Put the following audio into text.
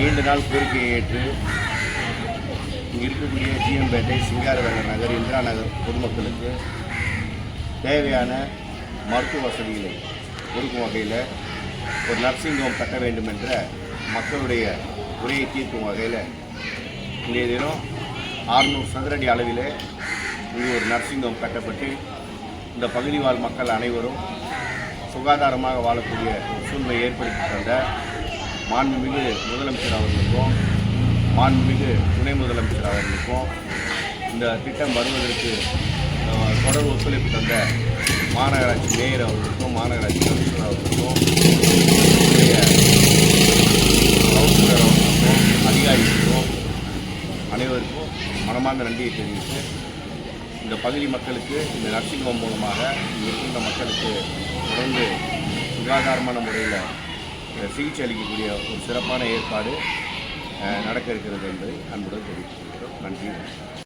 நீண்ட நாள் கோரிக்கையை ஏற்று இங்கே இருக்கக்கூடிய ஜிஎம்பேட்டை சிங்காரவேலர் நகர் இந்திரா நகர் பொதுமக்களுக்கு தேவையான மருத்துவ வசதிகளை கொடுக்கும் வகையில் ஒரு நர்சிங் ஹோம் கட்ட வேண்டும் என்ற மக்களுடைய குறையை தீர்க்கும் வகையில் இன்றைய தினம் ஆறுநூறு சதுரடி அளவில் இங்கு ஒரு நர்சிங் ஹோம் கட்டப்பட்டு இந்த பகுதி வாழ் மக்கள் அனைவரும் சுகாதாரமாக வாழக்கூடிய சூழ்நிலை ஏற்படுத்தி தந்த மாண்புமிகு முதலமைச்சர் அவர்களுக்கும் மாண்புமிகு துணை முதலமைச்சர் அவர்களுக்கும் இந்த திட்டம் வருவதற்கு தொடர் ஒத்துழைப்பு தந்த மாநகராட்சி மேயர் அவர்களுக்கும் மாநகராட்சி கமிஷனர் அவர்களுக்கும் கவுன்சிலர் அவர்களுக்கும் அதிகாரிகளுக்கும் அனைவருக்கும் மனமார்ந்த நன்றியை தெரிவித்து இந்த பகுதி மக்களுக்கு இந்த நர்சிங் ஹோம் மூலமாக இங்கே இருக்கின்ற மக்களுக்கு தொடர்ந்து சுகாதாரமான முறையில் சிகிச்சை அளிக்கக்கூடிய ஒரு சிறப்பான ஏற்பாடு நடக்க இருக்கிறது என்பதை அன்புடன் தெரிவித்துக் கொள்கிறோம். நன்றி